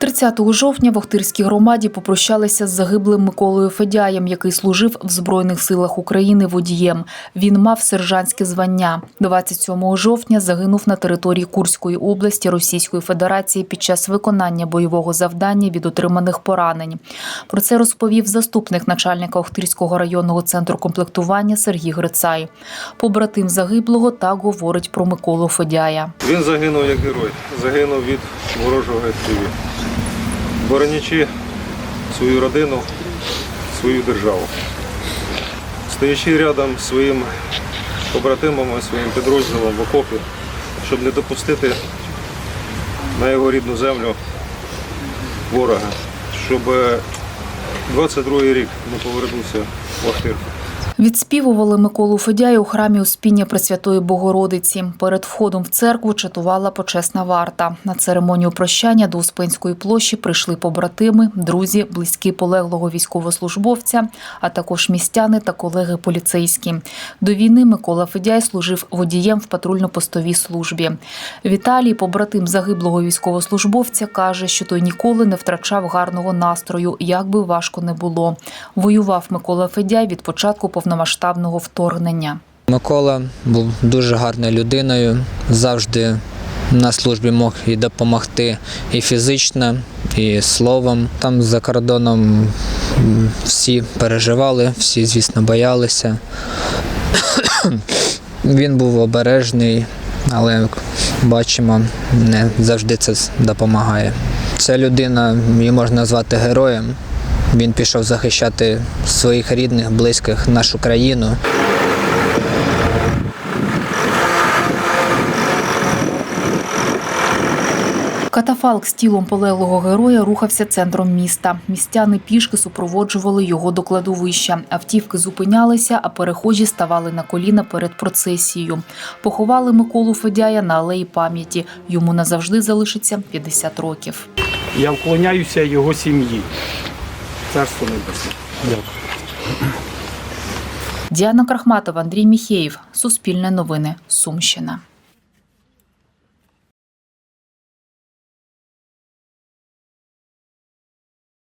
30 жовтня в Охтирській громаді попрощалися з загиблим Миколою Федяєм, який служив в Збройних силах України водієм. Він мав сержантське звання. 27 жовтня загинув на території Курської області Російської Федерації під час виконання бойового завдання від отриманих поранень. Про це розповів заступник начальника Охтирського районного центру комплектування Сергій Грицай. Побратим загиблого так говорить про Миколу Федяя. Він загинув як герой, загинув від ворожого FPV, боронячи свою родину, свою державу. Стоячи рядом з своїми побратимами, своїм підрозділом в окопі, щоб не допустити на його рідну землю ворога, щоб 22-й рік не повернувся в Охтирку. Відспівували Миколу Федяю у храмі Успіння Пресвятої Богородиці. Перед входом в церкву чатувала почесна варта. На церемонію прощання до Успенської площі прийшли побратими, друзі, близькі полеглого військовослужбовця, а також містяни та колеги поліцейські. До війни Микола Федяй служив водієм в патрульно-постовій службі. Віталій, побратим загиблого військовослужбовця, каже, що той ніколи не втрачав гарного настрою, як би важко не було. Воював Микола Федяй від початку повномасштабного вторгнення. Микола був дуже гарною людиною, завжди на службі мог і допомогти і фізично, і словом. Там за кордоном всі переживали, всі, звісно, боялися. Він був обережний, але як бачимо, не завжди це допомагає. Ця людина, її можна назвати героєм. Він пішов захищати своїх рідних, близьких, нашу країну. Катафалк з тілом полеглого героя рухався центром міста. Містяни пішки супроводжували його до кладовища. Автівки зупинялися, а перехожі ставали на коліна перед процесією. Поховали Миколу Федяя на алеї пам'яті. Йому назавжди залишиться 50 років. Я вклоняюся його сім'ї. Царство небесне. Дякую. Діана Крахматова, Андрій Міхеєв. Суспільне новини. Сумщина.